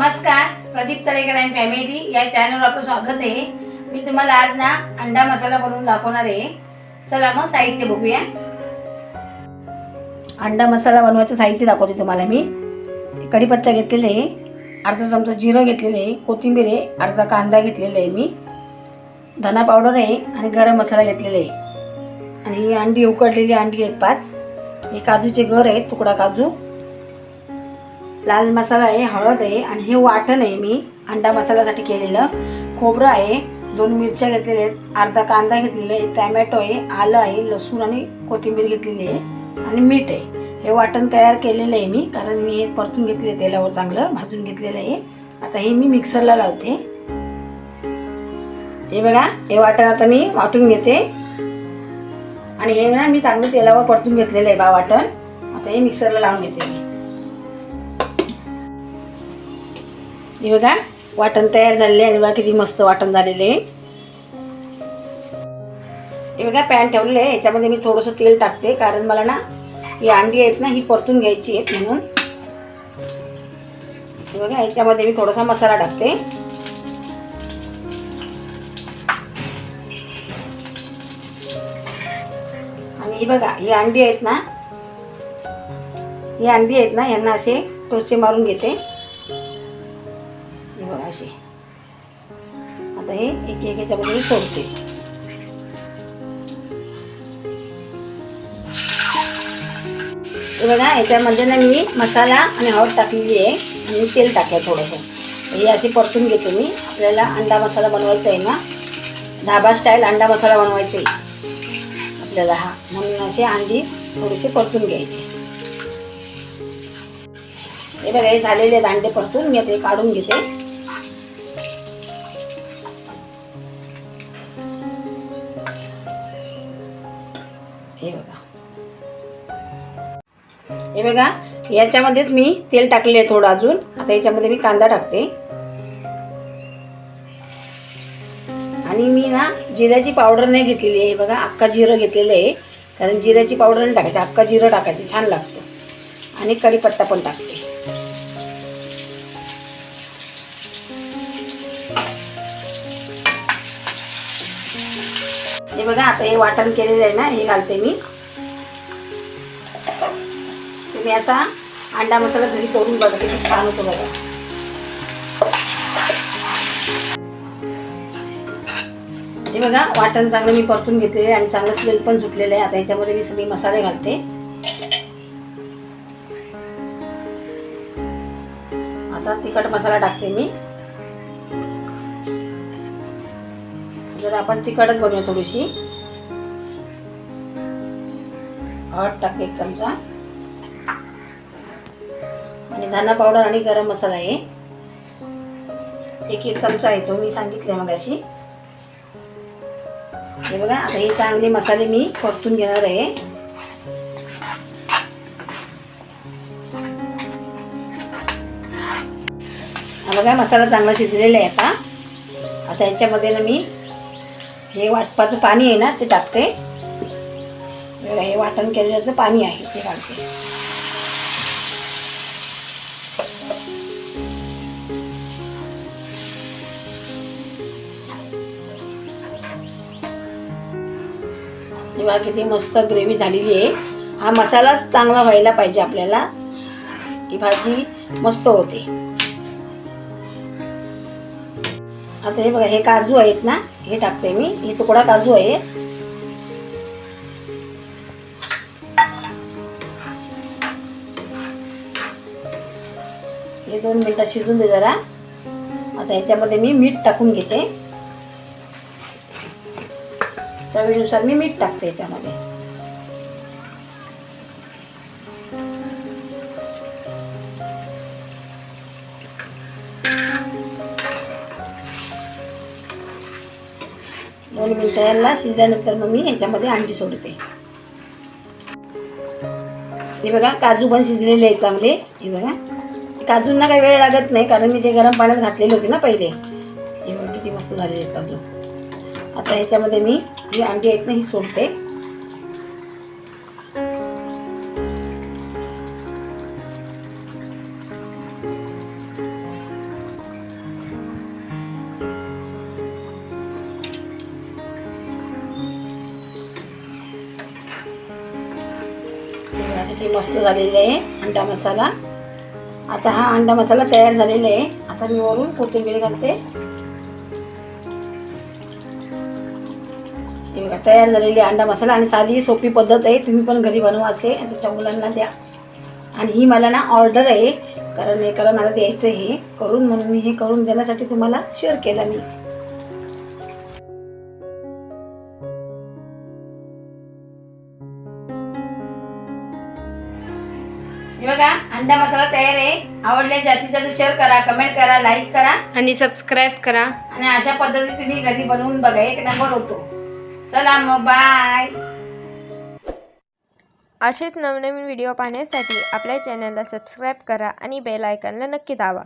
नमस्कार Pradeep Talekar and family या चॅनलवर आपलं स्वागत आहे. मी तुम्हाला आज ना अंडा मसाला बनवून दाखवणार आहे. चला मग साहित्य बघूया. अंडा मसाला बनवायचं साहित्य दाखवते तुम्हाला मी. कढीपत्ता घेतलेले आहे अर्धा चमचा जिरं घेतलेलं आहे कोथिंबीर आहे अर्धा कांदा घेतलेला आहे मी. धना पावडर आहे आणि गरम मसाला घेतलेला आहे. आणि ही अंडी उकडलेली अंडी आहेत पाच. हे काजूचे घर आहेत तुकडा काजू. लाल मसाला आहे हळद आहे आणि हे वाटण आहे मी अंडा मसाल्यासाठी केलेलं. खोबरं आहे दोन मिरच्या घेतलेल्या आहेत अर्धा कांदा घेतलेला आहे टॅमॅटो आहे आलं आहे लसूण आणि कोथिंबीर घेतलेली आहे आणि मीठ आहे. हे वाटण तयार केलेलं आहे मी कारण मी हे परतून घेतले तेलावर चांगलं भाजून घेतलेलं आहे. आता हे मी मिक्सरला लावते. हे बघा हे वाटण आता मी वाटून घेते. आणि हे ना मी चांगलं तेलावर परतून घेतलेलं आहे बा वाटण. आता हे मिक्सरला लावून घेते हे बघा वाटण तयार झालेले आणि बघा किती मस्त वाटण झालेले हे बघा पॅन ठेवलेलं आहे. याच्यामध्ये मी थोडंसं तेल टाकते कारण मला ना ही अंडी आहेत ना ही परतून घ्यायची आहेत म्हणून. हे बघा याच्यामध्ये मी थोडासा मसाला टाकते. आणि ही बघा ही अंडी आहेत ना ही अंडी आहेत ना यांना असे टोचे मारून घेते. बघा असे आता हे एक एक याच्यामध्ये मी सोडते बघा याच्यामध्ये ना मी मसाला आणि हळद टाकलेली आहे. आणि तेल टाकलं थोडंसं. हे असे परतून घेतो मी. आपल्याला अंडा मसाला बनवायचा आहे ना. धाबा स्टाईल अंडा मसाला बनवायचा आहे. आपल्याला हा. म्हणून असे अंडी थोडेसे परतून घ्यायचे. हे बघा हे झालेले आहेत अंडे परतून. मी आता हे काढून घेते. हे बघा. हे बघा याच्यामध्येच मी तेल टाकले आहे थोडं अजून. आता याच्यामध्ये मी कांदा टाकते. आणि मी ना जिऱ्याची पावडर नाही घेतलेली आहे. बघा अक्का जिरं घेतलेलं आहे. कारण जिऱ्याची पावडर नाही टाकायची अक्का जिरं टाकायची छान लागतं. आणि कढीपत्ता पण टाकते. हे बघा आता हे वाटण केलेलं आहे ना हे घालते मी. तुम्ही असा अंडा मसाला घरी करून बघा किती छान होतो बघा. हे बघा वाटण चांगलं मी परतून घेतलेलं आहे आणि चांगलं तेल पण सुटलेलं आहे. आता याच्यामध्ये मी सगळे मसाले घालते. आता तिखट मसाला टाकते मी. जर आपण तिखटच बनवूया थोडीशी. हळद टाकते एक चमचा. आणि धना पावडर आणि गरम मसाला आहे एक एक चमचा आहे तो मी सांगितले मग अशी हे बघा आता हे चांगले मसाले मी परतून घेणार आहे. बघा मसाला चांगला शिजलेला आहे आता. आता याच्यामध्ये ना मी हे वाटपाचं पाणी आहे ना ते टाकते. हे वाटण केल्याचं पाणी आहे ते टाकते. तेव्हा किती मस्त ग्रेव्ही झालेली आहे. हा मसालाच चांगला व्हायला पाहिजे आपल्याला. ही भाजी मस्त होते. आता हे बघा हे काजू आहेत ना हे टाकते मी. हे तुकडा काजू आहे. हे दोन मिनटं शिजून दे जरा. आता याच्यामध्ये मी मीठ टाकून घेते. चवीनुसार मी मीठ टाकते याच्यामध्ये. दोन मिनटं यांना शिजल्यानंतर मग मी याच्यामध्ये अंडी सोडते. हे बघा काजू पण शिजलेले आहे चांगले. हे बघा. काजूंना काही वेळ लागत नाही कारण मी ते गरम पाण्यात घातलेले होते ना पहिले हे बघा किती मस्त झालेले आहेत काजू. आता ह्याच्यामध्ये मी जी अंडी आहेत ना ही सोडते. किती मस्त झालेली आहे अंडा मसाला. आता हा अंडा मसाला तयार झालेला आहे. आता मी वरून कोथिंबीर घालते. बघा तयार झालेली आहे अंडा मसाला आणि साधी सोपी पद्धत आहे. तुम्ही पण घरी बनवा असे आणि तुमच्या मुलांना द्या. आणि ही मला ना ऑर्डर आहे. कारण एकाला मला द्यायचं आहे. हे करून म्हणून मी हे करून देण्यासाठी तुम्हाला शेअर केला मी. हे बघा अंडा मसाला तयार आहे. आवडले जास्तीत जास्त शेअर करा कमेंट करा लाईक करा. आणि सबस्क्राईब करा. आणि अशा पद्धतीने तुम्ही घरी बनवून बघा एक नंबर होतो. चला मग बाय असेच नवनवीन व्हिडिओ पाहण्यासाठी आपल्या चॅनलला सबस्क्राईब करा आणि बेल आयकॉनला नक्की दाबा.